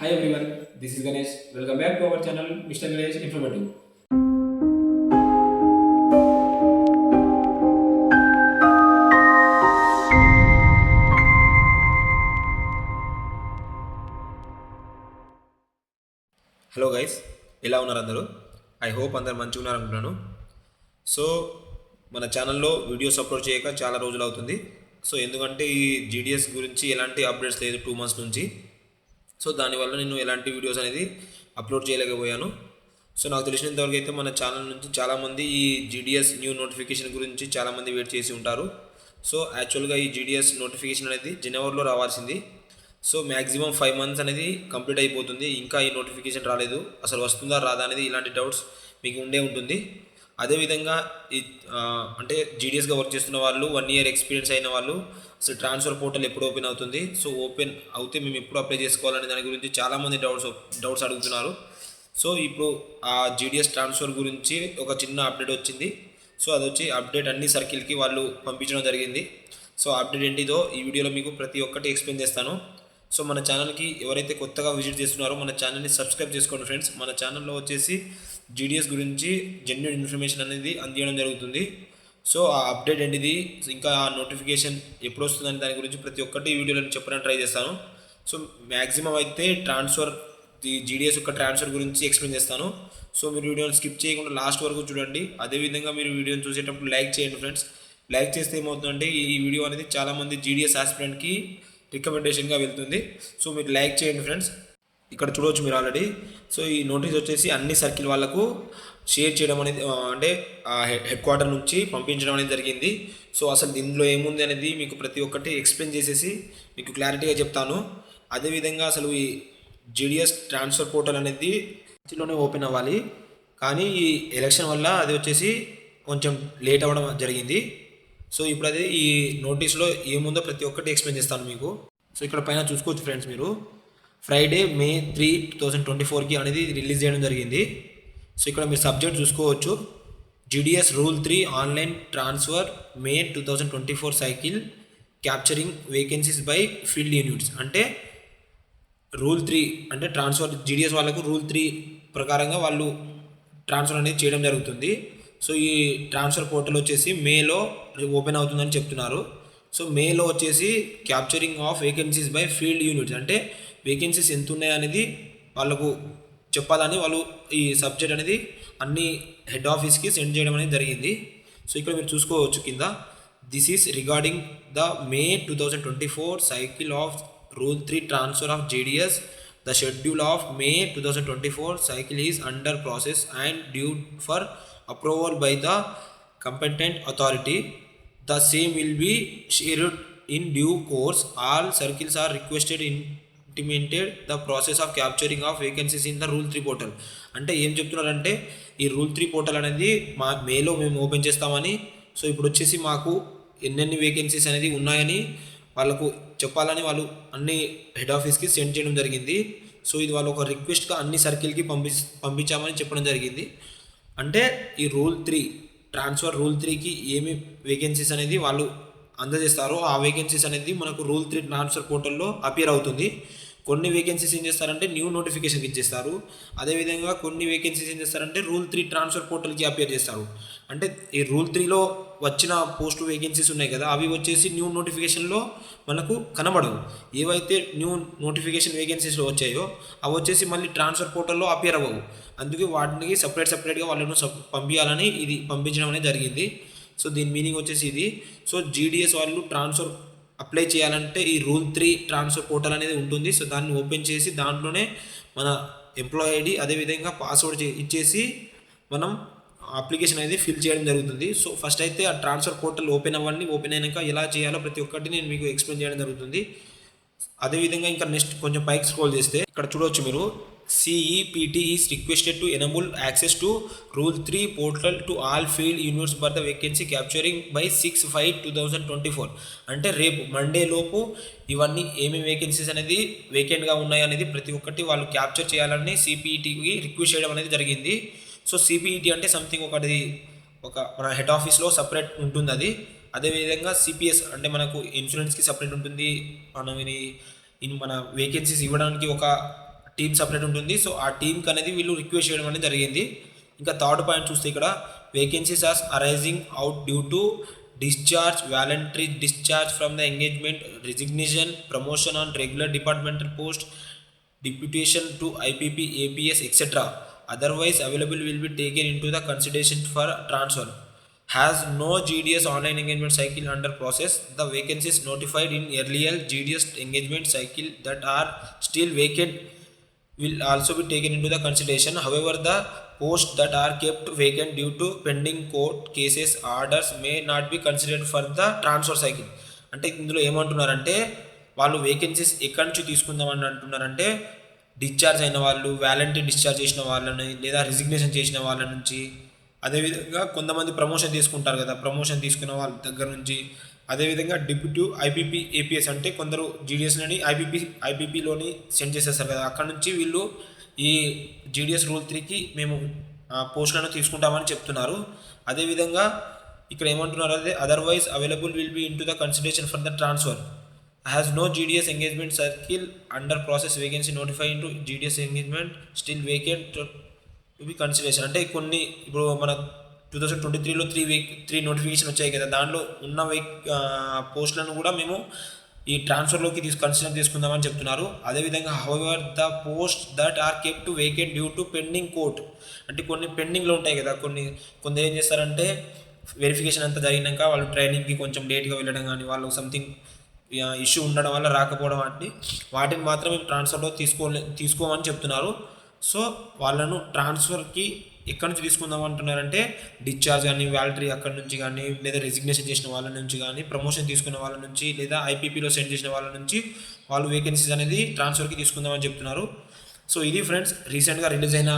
Hi everyone this is Ganesh welcome back to our channel mister Ganesh informative hello guys ఎలా ఉన్నారు అందరూ? I hope అందరు మంచిగా ఉన్నారు అనుకుంటున్నాను సో మన ఛానల్లో వీడియోస్ అప్లోడ్ చేయక చాలా రోజులు అవుతుంది. సో ఎందుకంటే ఈ జీడిఎస్ గురించి ఎలాంటి అప్డేట్స్ లేదు టూ మంత్స్ నుంచి. సో దానివల్ల నేను ఎలాంటి వీడియోస్ అనేది అప్లోడ్ చేయలేకపోయాను. సో నాకు తెలిసినంతవరకు అయితే మన ఛానల్ నుంచి చాలామంది ఈ జీడిఎస్ న్యూ నోటిఫికేషన్ గురించి చాలామంది వెయిట్ చేసి ఉంటారు. సో యాక్చువల్గా ఈ జీడిఎస్ నోటిఫికేషన్ అనేది జనవరిలో రావాల్సింది. సో మ్యాక్సిమం ఫైవ్ మంత్స్ అనేది కంప్లీట్ అయిపోతుంది. ఇంకా ఈ నోటిఫికేషన్ రాలేదు. అసలు వస్తుందా రాదా అనేది ఇలాంటి డౌట్స్ మీకు ఉండే ఉంటుంది. అదేవిధంగా ఈ అంటే జీడిఎస్గా వర్క్ చేస్తున్న వాళ్ళు వన్ ఇయర్ ఎక్స్పీరియన్స్ అయిన వాళ్ళు సో ట్రాన్స్ఫర్ పోర్టల్ ఎప్పుడు ఓపెన్ అవుతుంది? సో ఓపెన్ అవుతే మేము ఎప్పుడు అప్లై చేసుకోవాలనే దాని గురించి చాలామంది డౌట్స్ డౌట్స్ అడుగుతున్నారు. సో ఇప్పుడు ఆ జీడిఎస్ ట్రాన్స్ఫర్ గురించి ఒక చిన్న అప్డేట్ వచ్చింది. సో అది వచ్చి అప్డేట్ అన్ని సర్కిల్కి వాళ్ళు పంపించడం జరిగింది. సో అప్డేట్ ఏంటిదో ఈ వీడియోలో మీకు ప్రతి ఒక్కటి ఎక్స్ప్లెయిన్ చేస్తాను. సో మన ఛానల్కి ఎవరైతే కొత్తగా విజిట్ చేస్తున్నారో మన ఛానల్ని సబ్స్క్రైబ్ చేసుకోండి ఫ్రెండ్స్ మన ఛానల్లో వచ్చేసి జీడిఎస్ గురించి జెన్యున్ ఇన్ఫర్మేషన్ అనేది అందించడం జరుగుతుంది. సో ఆ అప్డేట్ ఏంటిది? ఇంకా ఆ నోటిఫికేషన్ ఎప్పుడు వస్తుందని దాని గురించి ప్రతి ఒక్కటి ఈ వీడియోలో నేను చెప్పడానికి ట్రై చేస్తాను. సో మ్యాక్సిమం అయితే ట్రాన్స్ఫర్ ది జీడిఎస్ యొక్క ట్రాన్స్ఫర్ గురించి ఎక్స్ప్లెయిన్ చేస్తాను. సో మీరు వీడియోని స్కిప్ చేయకుండా లాస్ట్ వరకు చూడండి. అదేవిధంగా మీరు వీడియోని చూసేటప్పుడు లైక్ చేయండి ఫ్రెండ్స్. లైక్ చేస్తే ఏమవుతుందంటే ఈ వీడియో అనేది చాలామంది జీడిఎస్ ఆస్పిరెంట్కి రికమెండేషన్గా వెళ్తుంది. సో మీరు లైక్ చేయండి ఫ్రెండ్స్. ఇక్కడ చూడవచ్చు మీరు ఆల్రెడీ సో ఈ నోటీస్ వచ్చేసి అన్ని సర్కిల్ వాళ్ళకు షేర్ చేయడం అనేది అంటే హెడ్ క్వార్టర్ నుంచి పంపించడం అనేది జరిగింది. సో అసలు దీనిలో ఏముంది అనేది మీకు ప్రతి ఒక్కటి ఎక్స్ప్లెయిన్ చేసేసి మీకు క్లారిటీగా చెప్తాను. అదేవిధంగా అసలు ఈ జీడిఎస్ ట్రాన్స్ఫర్ పోర్టల్ అనేది లోనే ఓపెన్ అవ్వాలి. కానీ ఈ ఎలక్షన్ వల్ల అది వచ్చేసి కొంచెం లేట్ అవ్వడం జరిగింది. సో ఇప్పుడు అది ఈ నోటీస్లో ఏముందో ప్రతి ఒక్కటి ఎక్స్ప్లెయిన్ చేస్తాను మీకు. సో ఇక్కడ పైన చూసుకోవచ్చు ఫ్రెండ్స్ మీరు. Friday May three two thousand twenty ఫోర్కి అనేది రిలీజ్ చేయడం జరిగింది. సో ఇక్కడ మీరు సబ్జెక్ట్ చూసుకోవచ్చు. GDS rule three online transfer May two thousand twenty four cycle capturing vacancies by field units అంటే రూల్ త్రీ అంటే ట్రాన్స్ఫర్ జీడిఎస్ వాళ్ళకు రూల్ త్రీ ప్రకారంగా వాళ్ళు ట్రాన్స్ఫర్ అనేది చేయడం జరుగుతుంది. సో ఈ ట్రాన్స్ఫర్ పోర్టల్ వచ్చేసి మేలో ఓపెన్ అవుతుందని చెప్తున్నారు. సో మేలో వచ్చేసి capturing of vacancies by field units అంటే వేకెన్సీస్ ఎంత ఉన్నాయి అనేది వాళ్ళకు చెప్పాలని వాళ్ళు ఈ సబ్జెక్ట్ అనేది అన్ని హెడ్ ఆఫీస్కి సెండ్ చేయడం అనేది జరిగింది. సో ఇక్కడ మీరు చూసుకోవచ్చు కింద this is regarding the May two thousand twenty four cycle of rule three transfer of GDS the schedule of May two thousand twenty four cycle is under process and due for approval by the competent authority the same will be shared in due course all circles are requested in implemented the process of capturing of vacancies in the rule three portal అంటే ఏం చెప్తున్నారంటే ఈ rule three portal అనేది మా మేలో మేము open చేస్తామని so ఇప్పుడు వచ్చేసి మాకు ఎన్నెన్ని వేకెన్సీస్ అనేది ఉన్నాయని వాళ్ళకు చెప్పాలని వాళ్ళు అన్ని హెడ్ ఆఫీస్కి సెండ్ చేయడం జరిగింది. సో ఇది వాళ్ళు ఒక రిక్వెస్ట్గా అన్ని సర్కిల్కి పంపి పంపించామని చెప్పడం జరిగింది. అంటే ఈ రూల్ త్రీ ట్రాన్స్ఫర్ రూల్ త్రీకి ఏమి వేకెన్సీస్ అనేది వాళ్ళు అందజేస్తారో ఆ వేకెన్సీస్ అనేది మనకు రూల్ త్రీ ట్రాన్స్ఫర్ పోర్టల్లో అపియర్ అవుతుంది. కొన్ని వేకెన్సీస్ ఏం చేస్తారంటే న్యూ నోటిఫికేషన్ ఇచ్చేస్తారు. అదేవిధంగా కొన్ని వేకెన్సీస్ ఏం చేస్తారంటే రూల్ త్రీ ట్రాన్స్ఫర్ పోర్టల్కి అపేర్ చేస్తారు. అంటే ఈ రూల్ త్రీలో వచ్చిన పోస్ట్ వేకెన్సీస్ ఉన్నాయి కదా అవి వచ్చేసి న్యూ నోటిఫికేషన్లో మనకు కనబడవు. ఏవైతే న్యూ నోటిఫికేషన్ వేకెన్సీస్లో వచ్చాయో అవి వచ్చేసి మళ్ళీ ట్రాన్స్ఫర్ పోర్టల్లో అపేర్ అవ్వవు. అందుకే వాటికి సపరేట్ సపరేట్గా వాళ్ళను పంపించాలని ఇది పంపించడం అనేది జరిగింది. సో దీని మీనింగ్ వచ్చేసి ఇది. సో జీడిఎస్ వాళ్ళు ట్రాన్స్ఫర్ అప్లై చేయాలంటే ఈ రూల్ త్రీ ట్రాన్స్ఫర్ పోర్టల్ అనేది ఉంటుంది. సో దాన్ని ఓపెన్ చేసి దాంట్లోనే మన ఎంప్లాయ్ ఐడి అదేవిధంగా పాస్వర్డ్ ఇచ్చేసి మనం అప్లికేషన్ అనేది ఫిల్ చేయడం జరుగుతుంది. సో ఫస్ట్ అయితే ఆ ట్రాన్స్ఫర్ పోర్టల్ ఓపెన్ అవ్వండి. ఓపెన్ అయినాక ఎలా చేయాలో ప్రతి ఒక్కటి నేను మీకు ఎక్స్ప్లెయిన్ చేయడం జరుగుతుంది. అదేవిధంగా ఇంకా నెక్స్ట్ కొంచెం పైకి స్క్రోల్ చేస్తే ఇక్కడ చూడవచ్చు మీరు. CEPT is requested to enable access to rule three portal to all field universe per the vacancy capturing by six five two thousand twenty four అంటే రేపు మండే లోపు ఇవన్నీ ఏమేమి వేకెన్సీస్ అనేది వేకెంట్గా ఉన్నాయి అనేది ప్రతి ఒక్కటి వాళ్ళు క్యాప్చర్ చేయాలని సిపిఈటికి రిక్వెస్ట్ చేయడం అనేది జరిగింది. సో సిపిఈటి అంటే సంథింగ్ ఒకటి ఒక మన హెడ్ ఆఫీస్లో సపరేట్ ఉంటుంది అది అదేవిధంగా సిపిఎస్ అంటే మనకు ఇన్సూరెన్స్కి సపరేట్ ఉంటుంది. మనం ఇన్ మన వేకెన్సీస్ ఇవ్వడానికి ఒక టీమ్ సపరేట్ ఉంటుంది. సో ఆ టీంకి అనేది వీళ్ళు రిక్వెస్ట్ చేయడం అనేది జరిగింది. ఇంకా థర్డ్ పాయింట్ చూస్తే ఇక్కడ vacancies are arising out due to discharge voluntary discharge from the engagement resignation promotion on regular departmental post deputation to IPP APS etcetera otherwise available will be taken in to the consideration for transfer Has no GDS online engagement cycle under process. The vacancies notified in earlier GDS engagement cycle that are still vacant will also be taken into the consideration. However, the posts that are kept vacant due to pending court cases orders may not be considered for the transfer cycle. అంటే ఇందులో ఏమంటున్నారంటే వాళ్ళు vacancies ఎక్కడి నుంచి తీసుకుందామని అంటున్నారంటే discharge అయిన వాళ్ళు వ్యాలంటీ డిశ్చార్జ్ చేసిన వాళ్ళని లేదా రిజిగ్నేషన్ చేసిన వాళ్ళ నుంచి అదేవిధంగా కొంతమంది ప్రమోషన్ తీసుకుంటారు కదా ప్రమోషన్ తీసుకున్న వాళ్ళ దగ్గర నుంచి. అదేవిధంగా డిప్యూటీ ఐపీపీ ఏపీఎస్ అంటే కొందరు జీడిఎస్లని ఐపీపీ ఐపీపీలోని సెండ్ చేసేస్తారు కదా. అక్కడ నుంచి వీళ్ళు ఈ జీడిఎస్ రూల్ త్రీకి మేము పోస్టులను తీసుకుంటామని చెప్తున్నారు. అదేవిధంగా ఇక్కడ ఏమంటున్నారు అదే otherwise available will be in to the consideration for the transfer has no GDS engagement circle under process vacancy notify into GDS engagement still vacant ఇవి కన్సిడరేషన్ అంటే కొన్ని ఇప్పుడు మన టూ థౌసండ్ ట్వంటీ త్రీలో త్రీ వీక్ త్రీ నోటిఫికేషన్ వచ్చాయి కదా. దాంట్లో ఉన్న వీక్ పోస్టులను కూడా మేము ఈ ట్రాన్స్ఫర్లోకి తీసు కన్సిడర్ తీసుకుందామని చెప్తున్నారు. అదేవిధంగా however the post that are kept to vacant due to pending court అంటే కొన్ని పెండింగ్లో ఉంటాయి కదా. కొన్ని కొందరు ఏం చేస్తారంటే వెరిఫికేషన్ అంతా జరిగినాక వాళ్ళు ట్రైనింగ్కి కొంచెం లేట్గా వెళ్ళడం కానీ వాళ్ళు సంథింగ్ ఇష్యూ ఉండడం వల్ల రాకపోవడం వాటిని వాటిని మాత్రం మేము ట్రాన్స్ఫర్లో తీసుకోలే తీసుకోమని చెప్తున్నారు. సో వాళ్ళను ట్రాన్స్ఫర్కి ఎక్కడి నుంచి తీసుకుందాం అంటున్నారంటే డిశ్చార్జ్ కానీ వ్యాలటరీ అక్కడి నుంచి కానీ లేదా రెసిగ్నేషన్ చేసిన వాళ్ళ నుంచి కానీ ప్రమోషన్ తీసుకున్న వాళ్ళ నుంచి లేదా ఐపీపీలో సెండ్ చేసిన వాళ్ళ నుంచి వాళ్ళు వేకెన్సీస్ అనేది ట్రాన్స్ఫర్కి తీసుకుందామని చెప్తున్నారు. సో ఇది ఫ్రెండ్స్ రీసెంట్గా రిలీజ్ అయిన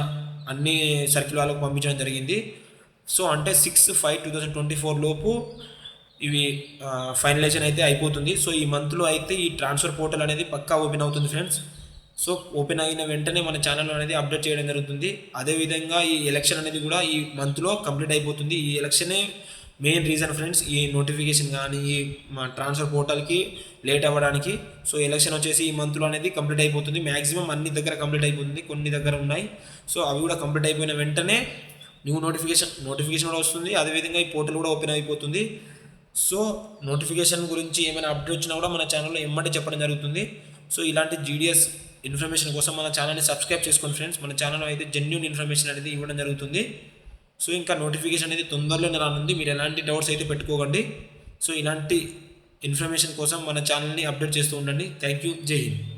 అన్ని సర్కిల్ వాళ్ళకు పంపించడం జరిగింది. సో అంటే six five two thousand twenty four లోపు ఇవి ఫైనలైజేషన్ అయితే అయిపోతుంది. సో ఈ మంత్లో అయితే ఈ ట్రాన్స్ఫర్ పోర్టల్ అనేది పక్కా ఓపెన్ అవుతుంది ఫ్రెండ్స్. సో ఓపెన్ అయిన వెంటనే మన ఛానల్ అనేది అప్డేట్ చేయడం జరుగుతుంది. అదేవిధంగా ఈ ఎలక్షన్ అనేది కూడా ఈ మంత్లో కంప్లీట్ అయిపోతుంది. ఈ ఎలక్షనే మెయిన్ రీజన్ ఫ్రెండ్స్ ఈ నోటిఫికేషన్ కానీ ఈ మా ట్రాన్స్ఫర్ పోర్టల్కి లేట్ అవ్వడానికి. సో ఎలక్షన్ వచ్చేసి ఈ మంత్లో అనేది కంప్లీట్ అయిపోతుంది. మ్యాక్సిమం అన్ని దగ్గర కంప్లీట్ అయిపోతుంది. కొన్ని దగ్గర ఉన్నాయి. సో అవి కూడా కంప్లీట్ అయిపోయిన వెంటనే న్యూ నోటిఫికేషన్ నోటిఫికేషన్ కూడా వస్తుంది. అదేవిధంగా ఈ పోర్టల్ కూడా ఓపెన్ అయిపోతుంది. సో నోటిఫికేషన్ గురించి ఏమైనా అప్డేట్ వచ్చినా కూడా మన ఛానల్లో ఎమ్మటే చెప్పడం జరుగుతుంది. సో ఇలాంటి జీడిఎస్ ఇన్ఫర్మేషన్ కోసం మన ఛానల్ని సబ్స్క్రైబ్ చేసుకోండి ఫ్రెండ్స్. మన ఛానల్లో అయితే జెన్యున్ ఇన్ఫర్మేషన్ అనేది ఇవ్వడం జరుగుతుంది. సో ఇంకా నోటిఫికేషన్ అనేది తొందరలోనే రానుంది. మీరు ఎలాంటి డౌట్స్ అయితే పెట్టుకోకండి. సో ఇలాంటి ఇన్ఫర్మేషన్ కోసం మన ఛానల్ని అప్డేట్ చేస్తూ ఉండండి. థ్యాంక్ యూ జై హింద్